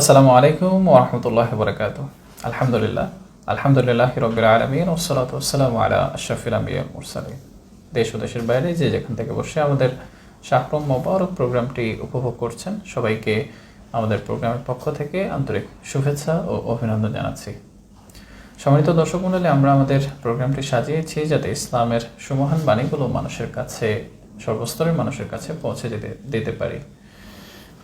আসসালামু আলাইকুম ওরহমতুল্লাহ বরকাত আলহামদুলিল্লাহ। আলহামদুলিল্লাহ রবিল আলমিন ওসলাত ওসালাম আলা আশরাফিল আম্বিয়া মুরসালিন। দেশ ও দেশের বাইরে যে যেখান থেকে বসে আমাদের শাহরম মোবারক প্রোগ্রামটি উপভোগ করছেন, সবাইকে আমাদের প্রোগ্রামের পক্ষ থেকে আন্তরিক শুভেচ্ছা ও অভিনন্দন জানাচ্ছি। সম্মানিত দর্শক মণ্ডলী, আমরা আমাদের প্রোগ্রামটি সাজিয়েছি যাতে ইসলামের সুমহান বাণীগুলো মানুষের কাছে, সর্বস্তরের মানুষের কাছে পৌঁছে যেতে, দিতে পারি।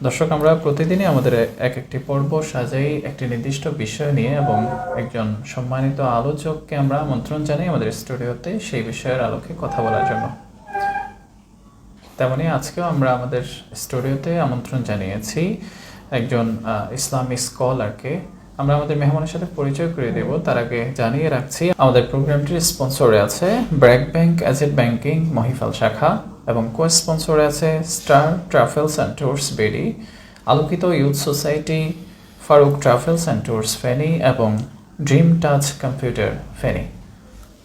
দর্শক, আমরা প্রতিদিনই আমাদের এক একটি পর্ব সাজাই, একটি নির্দিষ্ট বিষয় নিয়ে এবং একজন সম্মানিত আলোচককে আমরা আমন্ত্রণ জানাই আমাদের স্টুডিওতে সেই বিষয়ের আলোকে কথা বলার জন্য। তেমনি আজকেও আমরা আমাদের স্টুডিওতে আমন্ত্রণ জানিয়েছি একজন ইসলামী স্কলারকে। আমরা আমাদের মেহমানের সাথে পরিচয় করে দেব। তার আগে জানিয়ে রাখছি, আমাদের প্রোগ্রামটির স্পন্সরে আছে BRAC bank, asset banking, Mohifal শাখা। এবং কো স্পন্সর আছে star travels and tours Beri Alokito youth society Faruk travels and tours ফ্যানি এবং ড্রিম টাচ কম্পিউটার ফ্যানি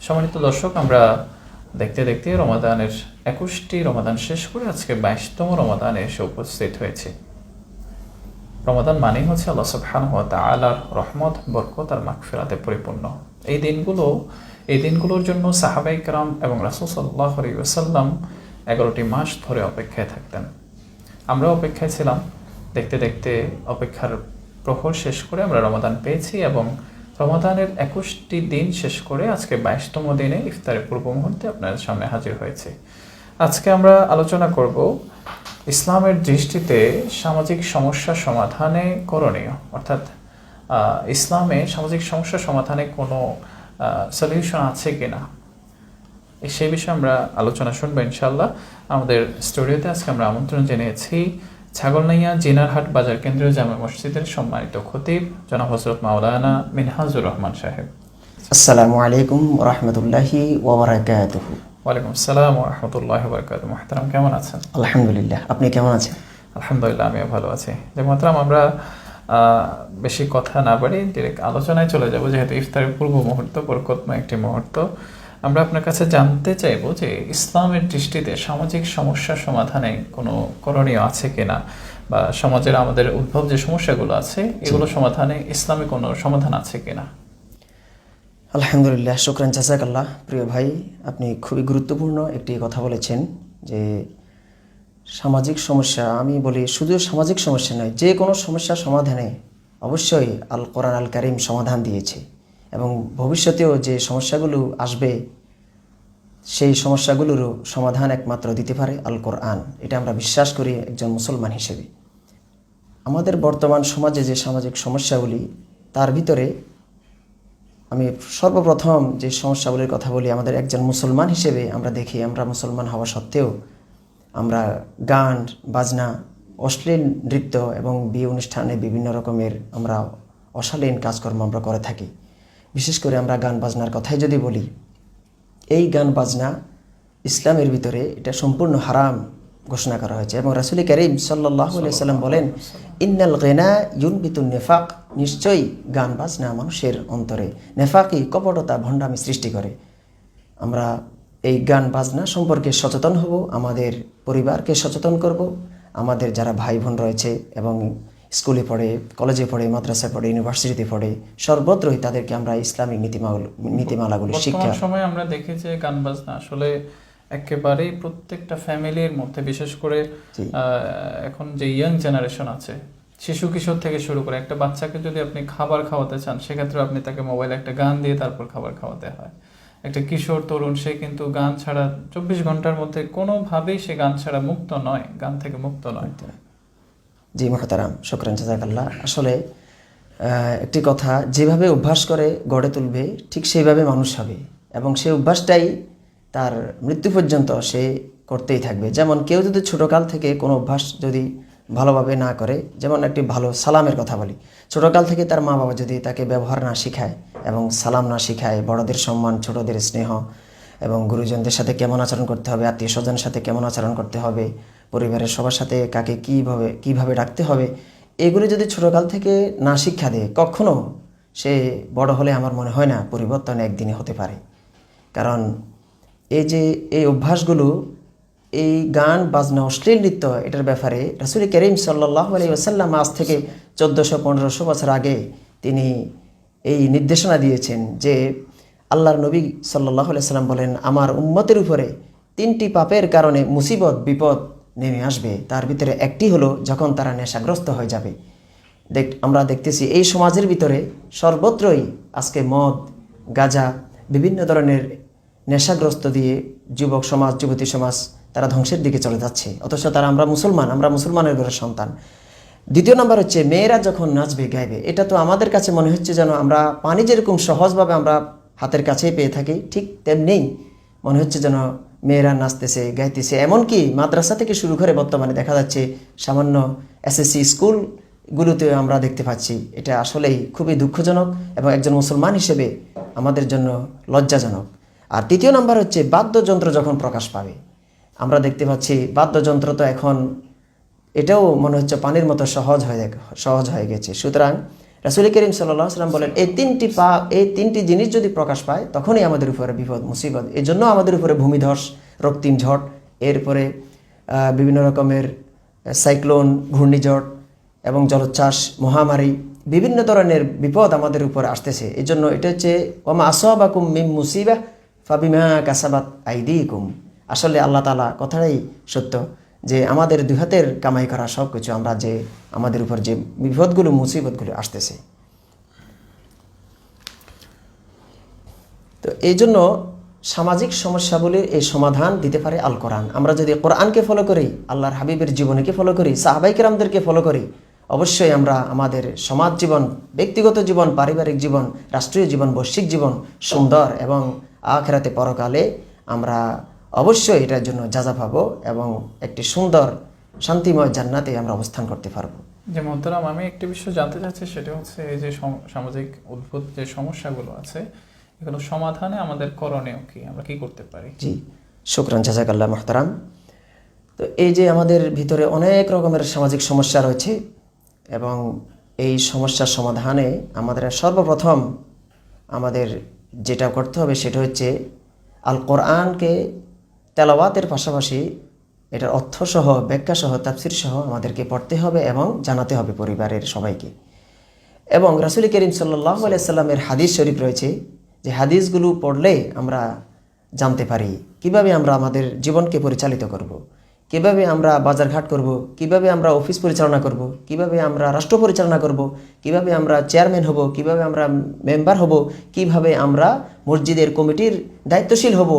সম্মানিত দর্শক, আমরা দেখতে দেখতে রমাদানের একুশটি রমাদান শেষ করে আজকে বাইশতম রমাদানে এসে উপস্থিত হয়েছে। রমাদান মানেই হচ্ছে আল্লাহ সুবহান আলার রহমত, বরকত আর মাগফিরাতে পরিপূর্ণ। এই দিনগুলো, এই দিনগুলোর জন্য সাহাবাইকরাম এবং রাসুল সাল্লাহ আলী এগারোটি মাস ধরে অপেক্ষায় থাকতেন। আমরা অপেক্ষায় ছিলাম। দেখতে দেখতে অপেক্ষার প্রহর শেষ করে আমরা রমাদান পেয়েছি এবং রমাদানের একুশটি দিন শেষ করে আজকে বাইশতম দিনে ইফতারের পূর্ব মুহূর্তে আপনাদের সামনে হাজির হয়েছে। আজকে আমরা আলোচনা করব ইসলামের দৃষ্টিতে সামাজিক সমস্যা সমাধানে করণীয়। অর্থাৎ ইসলামে সামাজিক সমস্যা সমাধানে কোনো সলিউশন আছে কিনা? এই সেই বিষয়ে আমরা আলোচনা শুনব ইনশাল্লাহ আমাদের স্টুডিওতে আজকে আমরা আমন্ত্রণ জানিয়েছি ছাগলনাইয়া জিনারহাট বাজার কেন্দ্রীয় জামে মসজিদের সম্মানিত খতিব জনাব হজরত মাওলানা মিনহাজুর রহমান সাহেব। আসসালামু আলাইকুম রহমতুল্লাহি ওবরাকাতুহু। ওয়ালাইকুম আসসালাম রহমতুল্লাহ বরকাত মোহতারাম কেমন আছেন? আলহামদুলিল্লাহ আপনি কেমন আছেন? আলহামদুলিল্লাহ আমিও ভালো আছি। যে মাত্রাম আমরা বেশি কথা না বাড়ি ডিরেক্ট আলোচনায় চলে যাব যেহেতু ইফতারের পূর্ব মুহূর্ত বরকতময় একটি মুহূর্ত। আমরা আপনার কাছে জানতে চাইব যে ইসলামের দৃষ্টিতে সামাজিক সমস্যা সমাধানে কোনো করণীয় আছে কিনা? বা সমাজের আমাদের উদ্ভব যে সমস্যাগুলো আছে এগুলো সমাধানে ইসলামে কোনো সমাধান আছে কিনা? আলহামদুলিল্লাহ শুক্রান জাজাকাল্লাহ। প্রিয় ভাই আপনি খুবই গুরুত্বপূর্ণ একটি কথা বলেছেন যে সামাজিক সমস্যা আমি বলি শুধু সামাজিক সমস্যা নয় যে কোনো সমস্যা সমাধানে অবশ্যই আল কোরআন আল কারিম সমাধান দিয়েছে। এবং ভবিষ্যতেও যে সমস্যাগুলো আসবে, সেই সমস্যাগুলোরও সমাধান একমাত্র দিতে পারে আল কোরআন এটা আমরা বিশ্বাস করি একজন মুসলমান হিসেবে। আমাদের বর্তমান সমাজে যে সামাজিক সমস্যাগুলি, তার ভিতরে আমি সর্বপ্রথম যে সমস্যাগুলির কথা বলি, আমাদের একজন মুসলমান হিসেবে আমরা দেখি, আমরা মুসলমান হওয়া সত্ত্বেও আমরা গান, বাজনা, অশ্লীল নৃত্য এবং বিয়ে অনুষ্ঠানে বিভিন্ন রকমের আমরা অশালীন কাজকর্ম আমরা করে থাকি। বিশেষ করে আমরা গান বাজনার কথাই যদি বলি এই গান বাজনা ইসলামের ভিতরে এটা সম্পূর্ণ হারাম ঘোষণা করা হয়েছে এবং রাসুল করিম সাল্লাহ সাল্লাম বলেন ইন্নাল গেনা ইউনবিতুন নেফাক নিশ্চয়ই গান বাজনা মানুষের অন্তরে নেফাকি কপটতা ভণ্ডামি সৃষ্টি করে। আমরা এই গান বাজনা সম্পর্কে সচেতন হব আমাদের পরিবারকে সচেতন করব আমাদের যারা ভাই বোন রয়েছে এবং স্কুলে পড়ে কলেজে পড়ে মাদ্রাসায় পড়ে ইউনিভার্সিটিতে পড়ে সর্বত্রই তাদেরকে আমরা ইসলামিক নীতিমাল নীতিমালাগুলি শিক্ষা। সময়ে আমরা দেখি যে গান বাজনা আসলে একেবারেই প্রত্যেকটা ফ্যামিলির মধ্যে বিশেষ করে এখন যে ইয়াং জেনারেশন আছে শিশু কিশোর থেকে শুরু করে একটা বাচ্চাকে যদি আপনি খাবার খাওয়াতে চান সেক্ষেত্রে আপনি তাকে মোবাইলে একটা গান দিয়ে তারপর খাবার খাওয়াতে হয়। একটা কিশোর তরুণ সে কিন্তু গান ছাড়া চব্বিশ ঘণ্টার মধ্যে কোনোভাবেই সে গান ছাড়া মুক্ত নয় গান থেকে মুক্ত নয়। জি মহতারাম, শকরান, জাজাকাল্লাহ। আসলে একটি কথা, যেভাবে অভ্যাস করে গড়ে তুলবে, ঠিক সেইভাবে মানুষ হবে। এবং সেই অভ্যাসটাই তার মৃত্যু পর্যন্ত সে করতেই থাকবে। যেমন কেউ যদি ছোটকাল থেকে কোনো অভ্যাস যদি ভালোভাবে না করে, যেমন একটি ভালো সালামের কথা বলি, ছোটকাল থেকে তার মা বাবা যদি তাকে ব্যবহার না শিখায় এবং সালাম না শিখায়, বড়দের সম্মান, ছোটদের স্নেহ এবং গুরুজনদের সাথে কেমন আচরণ করতে হবে আত্মীয় স্বজনের সাথে কেমন আচরণ করতে হবে পরিবারের সবার সাথে কাকে কীভাবে কীভাবে রাখতে হবে, এগুলি যদি ছোটকাল থেকে না শিক্ষা দেয়, কখনো সে বড় হলে আমার মনে হয় না পরিবর্তন একদিনে হতে পারে। কারণ এই যে, এই অভ্যাসগুলো, এই গান, বাজনা, অশ্লীল নৃত্য, এটার ব্যাপারে রাসুল করিম সাল্লাহ আলী ওসাল্লাম আজ থেকে চোদ্দোশো, পনেরোশো বছর আগে তিনি এই নির্দেশনা দিয়েছেন যে, আল্লাহর নবী সাল্লাহ সাল্লাম বলেন, আমার উম্মতের উপরে তিনটি পাপের কারণে মুসিবত, বিপদ নেমে আসবে। তার ভিতরে একটি হলো যখন তারা নেশাগ্রস্ত হয়ে যাবে। দেখ আমরা দেখতেছি এই সমাজের ভিতরে সর্বত্রই আজকে মদ, গাঁজা, বিভিন্ন ধরনের নেশাগ্রস্ত দিয়ে যুবক সমাজ, যুবতী সমাজ তারা ধ্বংসের দিকে চলে যাচ্ছে। অথচ তারা আমরা মুসলমান, আমরা মুসলমানের ঘরের সন্তান। দ্বিতীয় নম্বর হচ্ছে মেয়েরা যখন নাচবে, গাইবে, এটা তো আমাদের কাছে মনে হচ্ছে যেন আমরা পানি যেরকম সহজভাবে আমরা হাতের কাছেই পেয়ে থাকি, ঠিক তেমনি মনে হচ্ছে যেন মেয়েরা নাচতেছে গাইতেছে এমনকি মাদ্রাসা থেকে শুরু করে বর্তমানে দেখা যাচ্ছে সামান্য এসএসসি স্কুলগুলোতে আমরা দেখতে পাচ্ছি। এটা আসলেই খুবই দুঃখজনক এবং একজন মুসলমান হিসেবে আমাদের জন্য লজ্জাজনক। আর তৃতীয় নাম্বার হচ্ছে বাদ্যযন্ত্র যখন প্রকাশ পাবে, আমরা দেখতে পাচ্ছি বাদ্যযন্ত্র তো এখন এটাও মনে হচ্ছে পানির মতো সহজ হয়ে সহজ হয়ে গেছে। সুতরাং রাসুল করিম সাল্লাম বলেন, এই তিনটি পা, এই তিনটি জিনিস যদি প্রকাশ পায়, তখনই আমাদের উপরে বিপদ, মুসিবত। এই জন্য আমাদের উপরে ভূমিধস, রক্তিম ঝড়, এরপরে বিভিন্ন রকমের সাইক্লোন, ঘূর্ণিঝড় এবং জলোচ্ছ্বাস, মহামারী, বিভিন্ন ধরনের বিপদ আমাদের উপরে আসতেছে। এই জন্য এটা হচ্ছে, ওমা আসবাকুম মিম মুসিবা ফাবিমা কাসাবাত আইদি কুম আসলে আল্লাহ তালা কথাটাই সত্য। যে আমাদের দুই হাতের কামাই করা সব কিছু আমরা যে আমাদের উপর যে বিপদগুলো, মুসিবতগুলো আসতেছে। তো এই জন্য সামাজিক সমস্যাগুলির এই সমাধান দিতে পারে আল কোরআন আমরা যদি কোরআনকে ফলো করি, আল্লাহর হাবিবের জীবনীকে ফলো করি সাহাবাইকেরামদেরকে ফলো করি, অবশ্যই আমরা আমাদের সমাজ জীবন, ব্যক্তিগত জীবন, পারিবারিক জীবন, রাষ্ট্রীয় জীবন, বৈশ্বিক জীবন সুন্দর এবং আখেরাতে পরকালে আমরা অবশ্যই এটার জন্য যাজা পাবো এবং একটি সুন্দর শান্তিময় জান্নাতে আমরা অবস্থান করতে পারব। যে মোহতারাম আমি একটি বিষয় জানতে চাচ্ছি সেটা হচ্ছে এই যে সামাজিক উদ্ভূত যে সমস্যাগুলো আছে এগুলো সমাধানে আমাদের করণীয় কি? আমরা কি করতে পারি? জি শুক্রান জাজাকাল্লাহ মাহতারাম। তো এই যে আমাদের ভিতরে অনেক রকমের সামাজিক সমস্যা রয়েছে এবং এই সমস্যার সমাধানে আমাদের সর্বপ্রথম আমাদের যেটা করতে হবে সেটা হচ্ছে আল কোরআনকে তেলাওয়াতের পাশাপাশি এটার অর্থসহ, ব্যাখ্যাসহ তাফসির সহ আমাদেরকে পড়তে হবে এবং জানাতে হবে পরিবারের সবাইকে এবং রাসুল করিম সাল্লাহ সাল্লামের হাদিস শরীফ রয়েছে যে হাদিসগুলো পড়লে আমরা জানতে পারি কীভাবে আমরা আমাদের জীবনকে পরিচালিত করব। কীভাবে আমরা বাজারঘাট করব, কীভাবে আমরা অফিস পরিচালনা করব, কীভাবে আমরা রাষ্ট্র পরিচালনা করব, কীভাবে আমরা চেয়ারম্যান হব, কীভাবে আমরা মেম্বার হব, কীভাবে আমরা মসজিদের কমিটির দায়িত্বশীল হব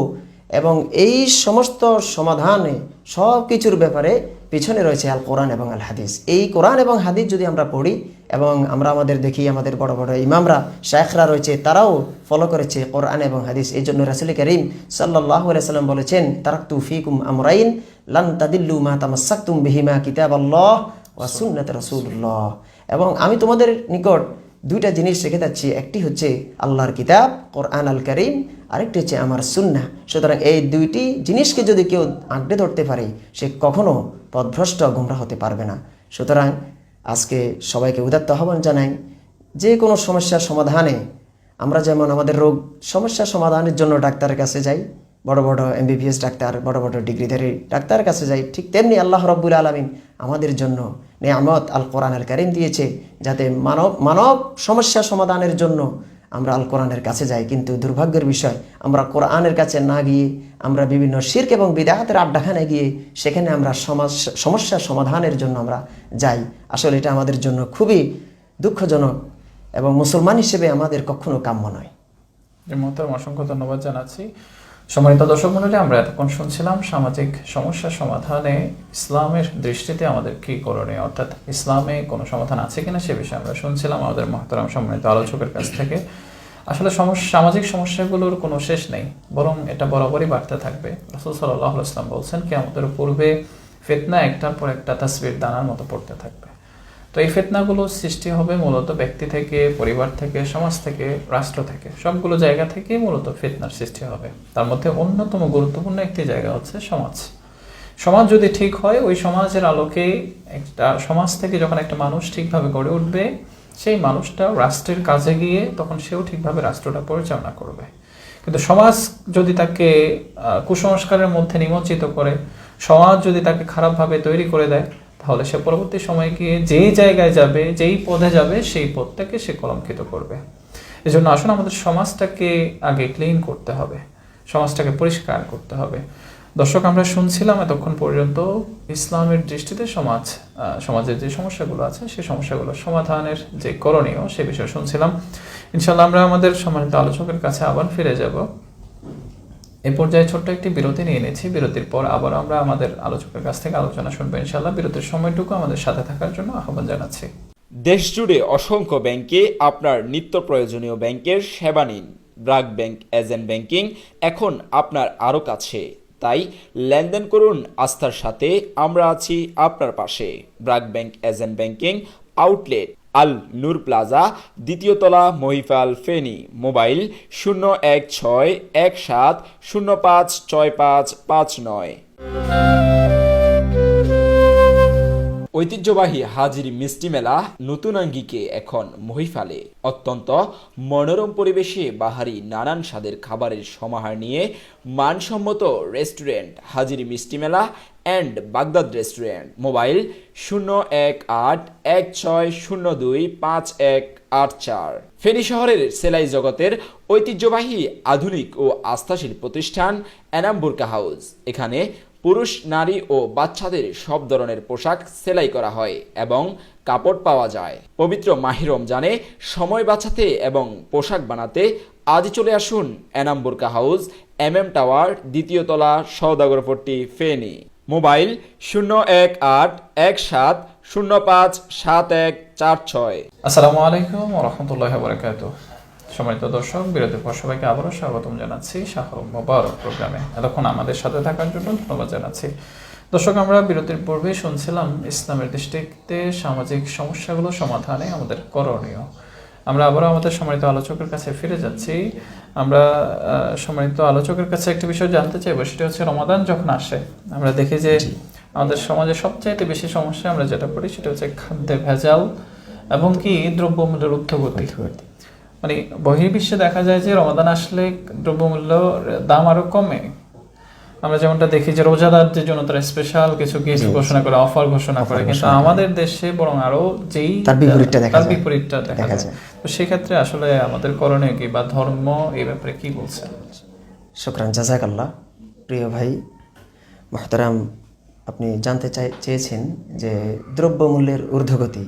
এবং এই সমস্ত সমাধানে সব কিছুর ব্যাপারে পিছনে রয়েছে আল কোরআন এবং আল হাদিস। এই কোরআন এবং হাদিস যদি আমরা পড়ি এবং আমরা আমাদের দেখি, আমাদের বড় বড় ইমামরা, শায়খরা রয়েছে, তারাও ফলো করেছে কোরআন এবং হাদিস। এই জন্য রাসুল করিম সাল্লাহ সাল্লাম বলেছেন, তারাক্তু ফিকুম আমরাইন লান তাদিল্লু মা তামাসাক্তুম বিহিমা কিতাব আল্লাহ ওয়া সুন্নাত রাসূলুল্লাহ। এবং আমি তোমাদের নিকট দুইটা জিনিস রেখে যাচ্ছি। একটি হচ্ছে আল্লাহর কিতাব, কোরআন আল করিম, আরেকটি হচ্ছে আমার সুন্না সুতরাং এই দুইটি জিনিসকে যদি কেউ আঁকড়ে ধরতে পারে, সে কখনো পথভ্রষ্ট গুমরা হতে পারবে না। সুতরাং আজকে সবাইকে উদাত্ত আহ্বান জানাই, যে কোনো সমস্যার সমাধানে আমরা যেমন আমাদের রোগ সমস্যার সমাধানের জন্য ডাক্তারের কাছে যাই বড় বড় এমবিবিএস ডাক্তার, বড় বড় ডিগ্রিধারী ডাক্তারের কাছে যাই, ঠিক তেমনি আল্লাহ রব্বুল আলমিন আমাদের জন্য নেয়ামত আল কোরআনের কারিম দিয়েছে যাতে মানব মানব সমস্যা সমাধানের জন্য আমরা আল কোরআনের কাছে যাই। কিন্তু দুর্ভাগ্যের বিষয়, আমরা কোরআনের কাছে না গিয়ে, আমরা বিভিন্ন শির্ক এবং বিদাহাতের আড্ডাখানে গিয়ে সেখানে আমরা সমস্যা সমাধানের জন্য আমরা যাই। আসলে এটা আমাদের জন্য খুবই দুঃখজনক এবং মুসলমান হিসেবে আমাদের কখনো কাম্য নয়। মোহতারাম অসংখ্য ধন্যবাদ জানাচ্ছি। সম্মানিত দর্শক মন্ডলী আমরা এতক্ষণ শুনছিলাম সামাজিক সমস্যা সমাধানে ইসলামের দৃষ্টিতে আমাদের কি করণীয়? অর্থাৎ ইসলামে কোনো সমাধান আছে কিনা সে বিষয়ে আমরা শুনছিলাম আমাদের মহতারাম সম্মানিত আলোচকের কাছ থেকে। আসলে সমস্যা সামাজিক সমস্যাগুলোর কোনো শেষ নেই, বরং এটা বরাবরই বাড়তে থাকবে। রসুল সাল্লাহ ইসলাম বলছেন কি আমাদের পূর্বে ফেতনা একটার পর একটা তাসবির দানার মতো পড়তে থাকবে। তো এই ফেতনাগুলো সৃষ্টি হবে মূলত ব্যক্তি থেকে, পরিবার থেকে, সমাজ থেকে, রাষ্ট্র থেকে। সবগুলো জায়গা থেকেই মূলত ফেতনার সৃষ্টি হবে। তার মধ্যে অন্যতম গুরুত্বপূর্ণ একটি জায়গা হচ্ছে সমাজ। সমাজ যদি ঠিক হয়, ওই সমাজের আলোকে একটা, সমাজ থেকে যখন একটা মানুষ ঠিকভাবে গড়ে উঠবে, সেই মানুষটা রাষ্ট্রের কাজে গিয়ে তখন সেও ঠিকভাবে রাষ্ট্রটা পরিচালনা করবে। কিন্তু সমাজ যদি তাকে কুসংস্কারের মধ্যে নিমজ্জিত করে, সমাজ যদি তাকে খারাপভাবে তৈরি করে দেয় তাহলে সে পরবর্তী সময়ে গিয়ে যেই জায়গায় যাবে, যেই পদে যাবে, সেই পদটাকে সে কলঙ্কিত করবে। এজন্য আসুন আমাদের সমাজটাকে আগে ক্লিন করতে হবে, সমাজটাকে পরিষ্কার করতে হবে। দর্শক, আমরা শুনছিলাম এতক্ষণ পর্যন্ত ইসলামের দৃষ্টিতে সমাজ সমাজের যে সমস্যাগুলো আছে, সেই সমস্যাগুলো সমাধানের যে করণীয়, সে বিষয়ে শুনছিলাম। ইনশাল্লাহ আমরা আমাদের সম্মানিত আলোচকের কাছে আবার ফিরে যাব। এই পর্যায়ে ছোট্ট একটি বিরতি নিয়ে নিয়েছি বিরতির পর আবার আমরা আমাদের আলোচকের কাছ থেকে আলোচনা শুনব ইনশাল্লাহ বিরতির সময়টুকু আমাদের সাথে থাকার জন্য আহ্বান জানাচ্ছি। দেশজুড়ে অসংখ্য ব্যাংকে আপনার নিত্য প্রয়োজনীয় ব্যাংকের সেবা নিন। ব্রাক ব্যাংক, এজেন্ট ব্যাংকিং এখন আপনার আরও কাছে। তাই লেনদেন করুন আস্থার সাথে, আমরা আছি আপনার পাশে। BRAC bank, agent banking, outlet Al Noor plaza, দ্বিতীয় তলা মহিফাল ফেনী, মোবাইল শূন্য এক ছয় এক সাত শূন্য পাঁচ ছয় পাঁচ পাঁচ নয়। ঐতিহ্যবাহী হাজির মিষ্টি মেলা নতুন আঙ্গিকে এখন মহিফালে। অত্যন্ত মনোরম পরিবেশে বাহারি নানান স্বাদের খাবারের সমাহার নিয়ে মানসম্মত রেস্টুরেন্ট, হাজির মিষ্টি মেলা অ্যান্ড বাগদাদ রেস্টুরেন্ট মোবাইল শূন্য এক আট এক ছয় শূন্য দুই পাঁচ এক আট চার ফেনী শহরের সেলাই জগতের ঐতিহ্যবাহী আধুনিক ও আস্থাশীল প্রতিষ্ঠান এনাম বুরকা হাউস এখানে পুরুষ, নারী ও বাচ্চাদের সব ধরনের পোশাক সেলাই করা হয় এবং কাপড় পাওয়া যায়। পবিত্র মাহি রমজানে সময় বাঁচাতে এবং পোশাক বানাতে আজই চলে আসুন Enam Burqa house M M tower দ্বিতীয় তলা সৌদাগরপট্টি ফেনী। মোবাইল শূন্য এক আট এক সাত শূন্য পাঁচ সাত এক চার ছয়। আসসালামু আলাইকুম রহমতুল্লাহ বারকাত সম্মানিত দর্শক বিরতির পর সবাইকে আবারও স্বাগতম জানাচ্ছি শাহ মোবারক প্রোগ্রামে। এতক্ষণ আমাদের সাথে থাকার জন্য ধন্যবাদ জানাচ্ছি। দর্শক, আমরা বিরতির পূর্বে শুনছিলাম ইসলামের দৃষ্টিতে সামাজিক সমস্যাগুলো সমাধানে আমাদের করণীয়। আমরা আবারও আমাদের সম্মানিত আলোচকের কাছে ফিরে যাচ্ছি। আমরা সম্মানিত আলোচকের কাছে একটা বিষয় জানতে চাইব সেটা হচ্ছে রমাদান যখন আসে আমরা দেখি যে আমাদের সমাজে সবচাইতে বেশি সমস্যা আমরা যেটা পড়ি সেটা হচ্ছে খাদ্যে ভেজাল এবং কি দ্রব্যমূল্যের ঊর্ধ্বগতি। মানে বহির্বিশ্বে দেখা যায় যে রমাদান আসলে দ্রব্যমূল্য দাম আরও কমে আমরা যেমনটা দেখি যে রোজাদারদের জন্য তারা স্পেশাল কিছু গিফট ঘোষণা করে অফার ঘোষণা করে। কিন্তু আমাদের দেশে বরং আরও যেই তার বিপরীতটা দেখা যায়। বিপরীতটা দেখা যায়। তো সেক্ষেত্রে আসলে আমাদের করণীয় কি বা ধর্ম এই ব্যাপারে কি বলছে? শুক্রান জাজাক আল্লাহ প্রিয় ভাই মহতারাম আপনি জানতে চাই চেয়েছেন যে দ্রব্যমূল্যের ঊর্ধ্বগতি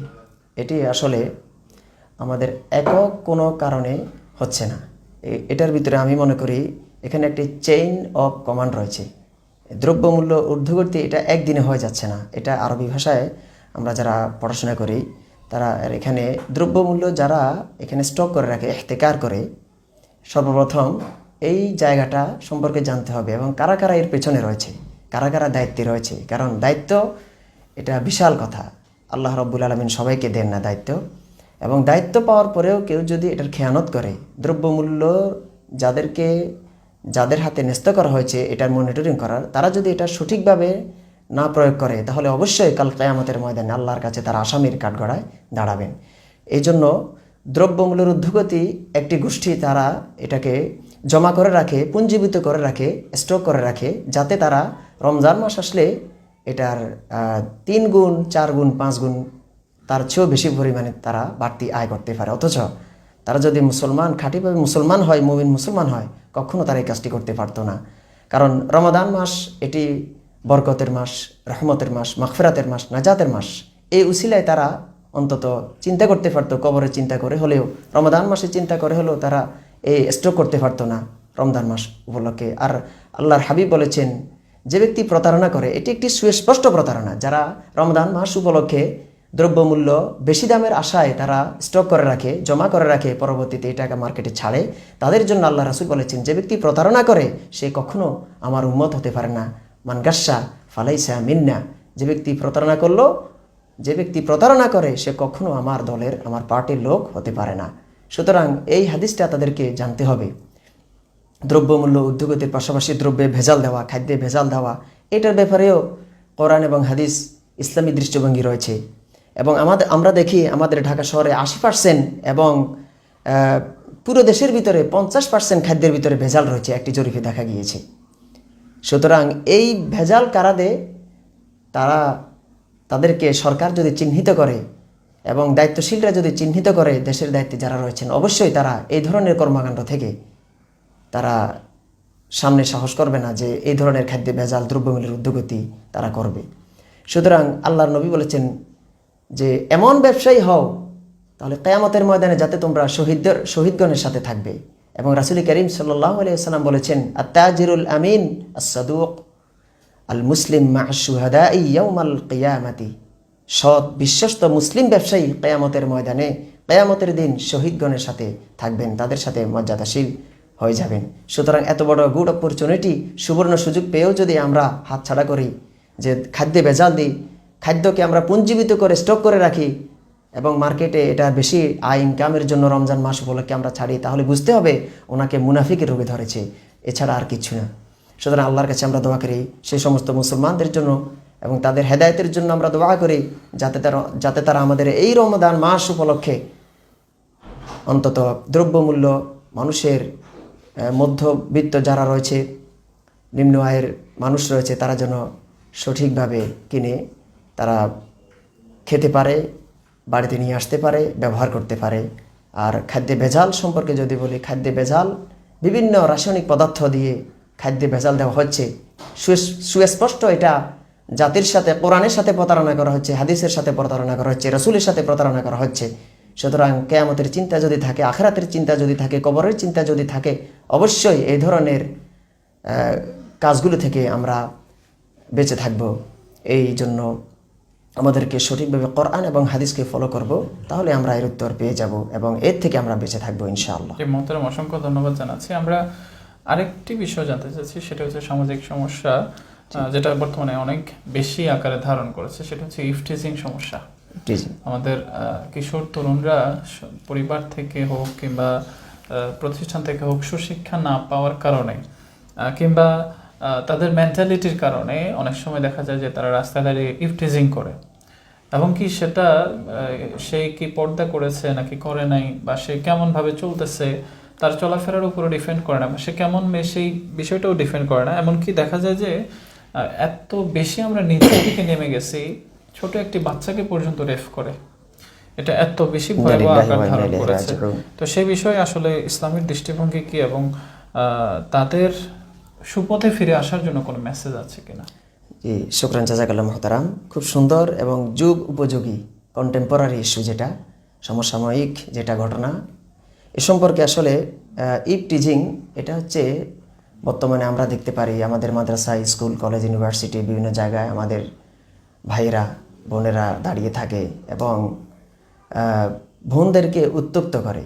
এটি আসলে আমাদের একক কোনো কারণে হচ্ছে না। এটার ভিতরে আমি মনে করি এখানে একটি চেইন অফ কমান্ড রয়েছে। দ্রব্যমূল্য ঊর্ধ্বগতি এটা একদিনে হয়ে যাচ্ছে না। এটা আরবি ভাষায় আমরা যারা পড়াশোনা করি, তারা এখানে দ্রব্যমূল্য যারা এখানে স্টক করে রাখে এহতেকার করে, সর্বপ্রথম এই জায়গাটা সম্পর্কে জানতে হবে এবং কারা কারা এর পেছনে রয়েছে, কারা কারা দায়িত্বে রয়েছে। কারণ দায়িত্ব এটা বিশাল কথা। আল্লাহ রব্বুল আলমিন সবাইকে দেন না দায়িত্ব। এবং দায়িত্ব পাওয়ার পরেও কেউ যদি এটার খেয়ানত করে, দ্রব্যমূল্য যাদেরকে যাদের হাতে ন্যস্ত করা হয়েছে এটার মনিটরিং করার, তারা যদি এটা সঠিকভাবে না প্রয়োগ করে, তাহলে অবশ্যই কাল কেয়ামতের ময়দানে আল্লাহর কাছে তারা আসামির কাঠগড়ায় দাঁড়াবেন। এই জন্য দ্রব্যমূল্যের ঊর্ধ্বগতি একটি গোষ্ঠী তারা এটাকে জমা করে রাখে পুঞ্জীবিত করে রাখে, স্টক করে রাখে, যাতে তারা রমজান মাস আসলে এটার তিন গুণ, চার গুণ, পাঁচ গুণ তার চেয়েও বেশি পরিমাণে তারা বাড়তি আয় করতে পারে। অথচ তারা যদি মুসলমান, খাঁটিভাবে মুসলমান হয়, মুমিন মুসলমান হয়, কখনো তারা এই কাজটি করতে পারতো না। কারণ রমাদান মাস এটি বরকতের মাস, রহমতের মাস, মাগফিরাতের মাস, নাজাতের মাস। এই উসিলায় তারা অন্তত চিন্তা করতে পারতো, কবরে চিন্তা করে হলেও, রমাদান মাসে চিন্তা করে হলেও তারা এই স্ট্রোক করতে পারতো না রমদান মাস উপলক্ষে। আর আল্লাহর হাবিব বলেছেন, যে ব্যক্তি প্রতারণা করে, এটি একটি সুস্পষ্ট প্রতারণা। যারা রমদান মাস উপলক্ষে দ্রব্যমূল্য বেশি দামের আশায় তারা স্টক করে রাখে, জমা করে রাখে, পরবর্তীতে এই টাকা মার্কেটে ছাড়ে। তাদের জন্য আল্লাহ রাসুল বলেছেন, যে ব্যক্তি প্রতারণা করে, সে কখনো আমার উন্মত হতে পারে না। মানগাসা ফালাইসা মিন্না। যে ব্যক্তি প্রতারণা করল, যে ব্যক্তি প্রতারণা করে, সে কখনো আমার দলের, আমার পার্টির লোক হতে পারে না। সুতরাং এই হাদিসটা তাদেরকে জানতে হবে। দ্রব্যমূল্য উদ্যোগতির পাশাপাশি দ্রব্যে ভেজাল দেওয়া, খাদ্যে ভেজাল দেওয়া, এটার ব্যাপারেও কোরআন এবং হাদিস ইসলামী দৃষ্টিভঙ্গি রয়েছে। এবং আমাদের, আমরা দেখি আমাদের ঢাকা শহরে আশি পার্সেন্ট এবং পুরো দেশের ভিতরে পঞ্চাশ পার্সেন্ট খাদ্যের ভিতরে ভেজাল রয়েছে, একটি জরিপে দেখা গিয়েছে। সুতরাং এই ভেজাল কারাদে তারা তাদেরকে সরকার যদি চিহ্নিত করে এবং দায়িত্বশীলরা যদি চিহ্নিত করে দেশের দায়িত্বে যারা রয়েছেন, অবশ্যই তারা এই ধরনের কর্মকাণ্ড থেকে তারা সামনে সাহস করবে না যে এই ধরনের খাদ্যে ভেজাল দ্রব্যমূল্যের উদ্যোগতি তারা করবে। সুতরাং আল্লাহর নবী বলেছেন যে এমন ব্যবসায়ী হও, তাহলে কেয়ামতের ময়দানে যাতে তোমরা শহীদদের, শহীদগণের সাথে থাকবে। এবং রাসুল করিম সাল্লাহ আলিয়াল্লাম বলেছেন, আত্তাজিরুল আমিন আসাদুক আল মুসলিম মা সুহাদা ইয়াউমাল কিয়ামাতি। সৎ, বিশ্বস্ত মুসলিম ব্যবসায়ী কেয়ামতের ময়দানে, কেয়ামতের দিন শহীদগণের সাথে থাকবেন, তাদের সাথে মর্যাদাশীল হয়ে যাবেন। সুতরাং এত বড় গুড অপরচুনিটি সুবর্ণ সুযোগ পেয়েও যদি আমরা হাতছাড়া করি, যে খাদ্যে ভেজাল দিই খাদ্যকে আমরা পুঞ্জীবিত করে স্টক করে রাখি এবং মার্কেটে এটা বেশি আয় ইনকামের জন্য রমজান মাস উপলক্ষে আমরা ছাড়ি, তাহলে বুঝতে হবে ওনাকে মুনাফিকের রোগে ধরেছে। এছাড়া আর কিছু না। সুতরাং আল্লাহর কাছে আমরা দোয়া করি সেই সমস্ত মুসলমানদের জন্য এবং তাদের হেদায়তের জন্য আমরা দোয়া করি যাতে তারা যাতে তারা আমাদের এই রমদান মাস উপলক্ষে অন্তত দ্রব্যমূল্য, মানুষের মধ্যবিত্ত যারা রয়েছে, নিম্ন আয়ের মানুষ রয়েছে, তারা যেন সঠিকভাবে কিনে তারা খেতে পারে, বাড়িতে নিয়ে আসতে পারে, ব্যবহার করতে পারে। আর খাদ্যে ভেজাল সম্পর্কে যদি বলি, খাদ্যে ভেজাল বিভিন্ন রাসায়নিক পদার্থ দিয়ে খাদ্যে ভেজাল দেওয়া হচ্ছে। সুস- সুস্পষ্ট এটা জাতির সাথে, কোরআনের সাথে প্রতারণা করা হচ্ছে, হাদিসের সাথে প্রতারণা করা হচ্ছে, রসুলের সাথে প্রতারণা করা হচ্ছে। সুতরাং কেয়ামতের চিন্তা যদি থাকে, আখরাতের চিন্তা যদি থাকে, কবরের চিন্তা যদি থাকে, অবশ্যই এই ধরনের কাজগুলো থেকে আমরা বেঁচে থাকব। এই জন্য আমাদেরকে সঠিকভাবে কোরআন এবং হাদিসকে ফলো করব তাহলে আমরা এর উত্তর পেয়ে যাব এবং এর থেকে আমরা বেঁচে থাকব ইনশাআল্লাহ। মহতরম অসংখ্য ধন্যবাদ জানাচ্ছি। আমরা আরেকটি বিষয় জানতে চাচ্ছি সেটা হচ্ছে সামাজিক সমস্যা যেটা বর্তমানে অনেক বেশি আকারে ধারণ করেছে সেটা হচ্ছে ইফটিজিং সমস্যা। আমাদের কিশোর তরুণরা পরিবার থেকে হোক কিংবা প্রতিষ্ঠান থেকে হোক সুশিক্ষা না পাওয়ার কারণে কিংবা তাদের মেন্টালিটির কারণে অনেক সময় দেখা যায় যে তারা রাস্তায় দাঁড়িয়ে ইফটিজিং করে। এবং কি সেটা সে কি পর্দা করেছে নাকি করে নাই বা সে কেমনভাবে চলতেছে তার চলাফেরার উপরে ডিপেন্ড করে না সে কেমন মেয়ে সেই বিষয়টাও ডিপেন্ড করে না। এমনকি দেখা যায় যে এত বেশি আমরা নিচের দিকে নেমে গেছি ছোট একটি বাচ্চাকে পর্যন্ত রেফ করে। এটা এত বেশি ভয়াবহ আকার ধারণ করেছে। তো সেই বিষয়ে আসলে ইসলামের দৃষ্টিভঙ্গি কি এবং আহ, তাদের সুপথে ফিরে আসার জন্য কোনো মেসেজ আছে কিনা? জি, শুক্রান, জাজাকাল্লাহ মহতারাম। খুব সুন্দর এবং যুগ উপযোগী কন্টেম্পোরারি ইস্যু যেটা, সমসাময়িক যেটা ঘটনা। এ সম্পর্কে আসলে ইপ টিজিং এটা হচ্ছে, বর্তমানে আমরা দেখতে পারি আমাদের মাদ্রাসা স্কুল কলেজ ইউনিভার্সিটি বিভিন্ন জায়গায় আমাদের ভাইয়েরা, বোনেরা দাঁড়িয়ে থাকে এবং বোনদেরকে উত্তপ্ত করে।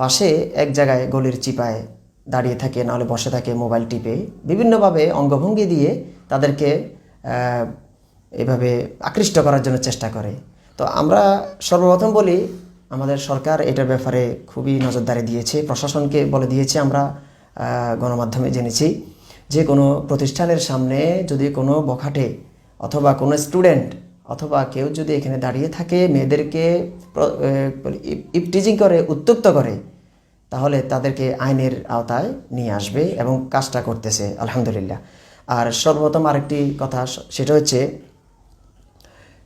পাশে এক জায়গায় গলির চিপায় দাঁড়িয়ে থাকে, নাহলে বসে থাকে মোবাইল টিপে। বিভিন্নভাবে অঙ্গভঙ্গি দিয়ে তাদেরকে এভাবে আকৃষ্ট করার জন্য চেষ্টা করে। তো আমরা সর্বপ্রথম বলি, আমাদের সরকার এটার ব্যাপারে খুবই নজরদারি দিয়েছে। প্রশাসনকে বলে দিয়েছে আমরা গণমাধ্যমে জেনেছি যে কোনো প্রতিষ্ঠানের সামনে যদি কোনো বখাটে অথবা কোনো স্টুডেন্ট অথবা কেউ যদি এখানে দাঁড়িয়ে থাকে, মেয়েদেরকে ইপটিজিং করে উত্তপ্ত করে তাহলে তাদেরকে আইনের আওতায় নিয়ে আসবে এবং কাজটা করতেছে, আলহামদুলিল্লাহ। আর সর্বপ্রথম আরেকটি কথা, সেটা হচ্ছে,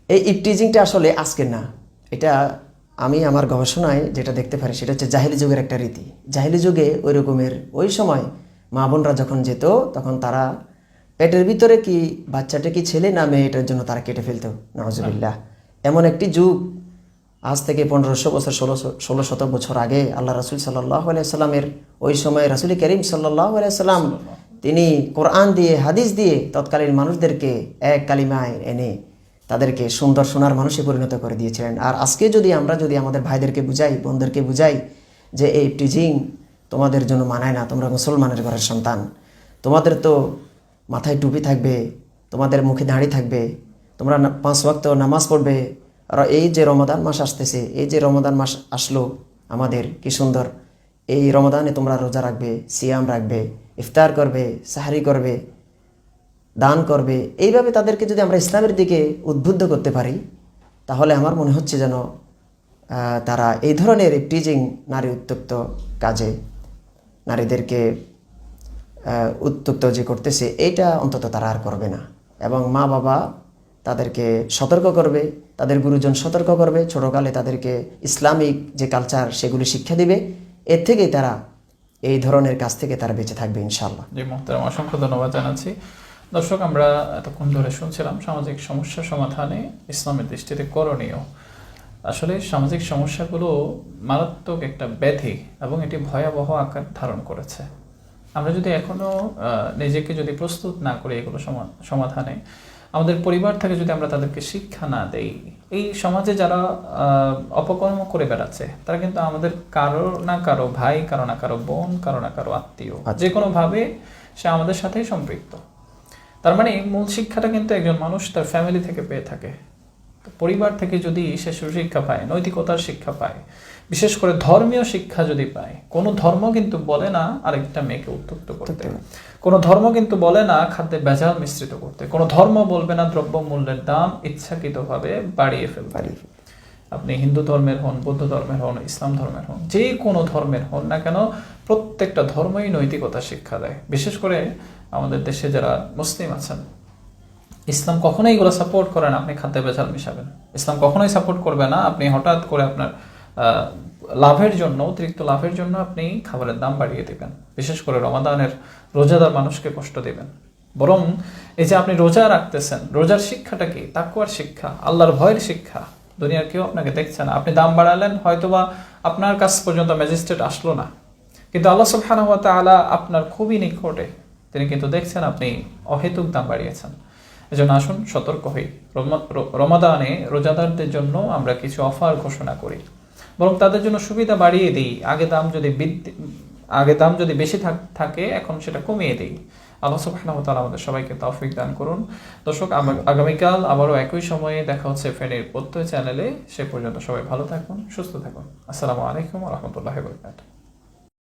এই ইপটিজিংটা আসলে আজকের না। এটা আমি আমার গবেষণায় যেটা দেখতে পারি, সেটা হচ্ছে জাহিলি যুগের একটা রীতি। জাহিলি যুগে ওই রকমের ওই সময় মা বোনরা যখন যেত, তখন তারা পেটের ভিতরে কি বাচ্চাটা কি ছেলে না মেয়ে, এটার জন্য তারা কেটে ফেলতো নজরুল্লাহ এমন একটি যুগ আজ থেকে পনেরোশো বছর, ষোলোশো ষোলো শত বছর আগে আল্লাহ রসুল সাল্লাহ আলাইসাল্লামের ওই সময় রসুল করিম সাল্লাহ আলাইসাল্লাম তিনি কোরআন দিয়ে, হাদিস দিয়ে তৎকালীন মানুষদেরকে এক কালিমায় এনে তাদেরকে সুন্দর সোনার মানুষে পরিণত করে দিয়েছিলেন। আর আজকে যদি আমরা যদি আমাদের ভাইদেরকে বুঝাই, বোনদেরকে বুঝাই যে এই টিজিং তোমাদের জন্য মানায় না, তোমরা মুসলমানের ঘরের সন্তান, তোমাদের তো মাথায় টুপি থাকবে, তোমাদের মুখে দাঁড়ি থাকবে, তোমরা পাঁচ ওয়াক্ত নামাজ পড়বে এই যে রমাদান মাস আসতেছে এই যে রমাদান মাস আসলো আমাদের কি সুন্দর। এই রমাদানে তোমরা রোজা রাখবে সিয়াম রাখবে ইফতার করবে সাহারি করবে দান করবে। এইভাবে তাদেরকে যদি আমরা ইসলামের দিকে উদ্বুদ্ধ করতে পারি তাহলে আমার মনে হচ্ছে যেন তারা এই ধরনের টিজিং নারী উত্তক্ত কাজে নারীদেরকে আহ, উত্তক্ত যে করতেছে এইটা অন্তত তারা আর করবে না। এবং মা বাবা তাদেরকে সতর্ক করবে তাদের গুরুজন সতর্ক করবে। ছোটকালে তাদেরকে ইসলামিক যে কালচার সেগুলি শিক্ষা দিবে। এর থেকেই তারা এই ধরনের কাজ থেকে তারা বেঁচে থাকবে ইনশাল্লাহ জি, মোহতারাম, অসংখ্য ধন্যবাদ জানাচ্ছি। দর্শক, আমরা এতক্ষণ ধরে শুনছিলাম সামাজিক সমস্যা সমাধানে ইসলামের দৃষ্টিতে করণীয়। আসলে সামাজিক সমস্যাগুলো মারাত্মক একটা ব্যাধি এবং এটি ভয়াবহ আকার ধারণ করেছে। আমরা যদি এখনও নিজেকে যদি প্রস্তুত না করি এগুলো সমা- সমাধানে আমাদের পরিবার থেকে যদি আমরা তাদেরকে শিক্ষা না দেই এই সমাজে যারা অপকর্ম করে বেড়াচ্ছে তারা কিন্তু আমাদের কারও না কারও ভাই কারও না কারও বোন কারও না কারও আত্মীয় যে কোনো ভাবে সে আমাদের সাথেই সম্পৃক্ত। তার মানে মূল শিক্ষাটা কিন্তু একজন মানুষ তার ফ্যামিলি থেকে পেয়ে থাকে। পরিবার থেকে যদি সে সুশিক্ষা পায় নৈতিকতার শিক্ষা পায় বিশেষ করে ধর্মীয় শিক্ষা যদি পায় কোনো ধর্ম কিন্তু বলে না আরেকটা মেয়েকে উত্তক্ত করতে। কোনো ধর্ম কিন্তু বলে না খাদ্যে ভেজাল মিশ্রিত করতে। কোনো ধর্ম বলবে না দ্রব্য মূল্যের দাম ইচ্ছাকৃতভাবে বাড়িয়ে ফেলতে। বাড়িয়ে ফেলতে। আপনি হিন্দু ধর্মের হন বৌদ্ধ ধর্মের হন ইসলাম ধর্মের হন যে কোনো ধর্মের হন না কেন প্রত্যেকটা ধর্মই নৈতিকতা শিক্ষা দেয়। বিশেষ করে আমাদের দেশে যারা মুসলিম আছেন ইসলাম কখনোই এগুলো সাপোর্ট করে না আপনি খাদ্যে বেজাল মিশাবেন। ইসলাম কখনোই সাপোর্ট করবে না আপনি হঠাৎ করে আপনার লাভের জন্য, অতিরিক্ত লাভের জন্য আপনি খাবারের দাম বাড়িয়ে দেবেন। বিশেষ করে রমাদানের রোজাদার মানুষকে কষ্ট দেবেন। বরং এই যে আপনি রোজা রাখতেছেন, রোজার শিক্ষাটা কি? তাকুয়ার শিক্ষা, আল্লাহর ভয়ের শিক্ষা। দুনিয়ার কেউ আপনাকে দেখছে না। আপনি দাম বাড়ালেন, হয়তোবা আপনার কাছ পর্যন্ত ম্যাজিস্ট্রেট আসলো না। কিন্তু আল্লাহ সুবহানাহু ওয়া তাআলা আপনার খুবই নিকটে, তিনি কিন্তু দেখছেন আপনি অহেতুক দাম বাড়িয়েছেন। এজন্য আসুন সতর্ক হই। রমা- রমাদানে রোজাদারদের জন্য আমরা কিছু অফার ঘোষণা করি। বরং তাদের জন্য সুবিধা বাড়িয়ে দিই। আগে দাম যদি বৃদ্ধি আগে দাম যদি বেশি থাক- থাকে এখন সেটা কমিয়ে দিই। আল্লাহ সুবহানাহু তাআলা আমাদের সবাইকে তৌফিক দান করুন। দর্শক আগামীকাল আবারও একই সময়ে দেখা হচ্ছে ফ্যানের প্রত্যয় চ্যানেলে। সে পর্যন্ত সবাই ভালো থাকুন সুস্থ থাকুন। আসসালামু আলাইকুম ওয়া রাহমাতুল্লাহি ওয়া বারাকাতুহু।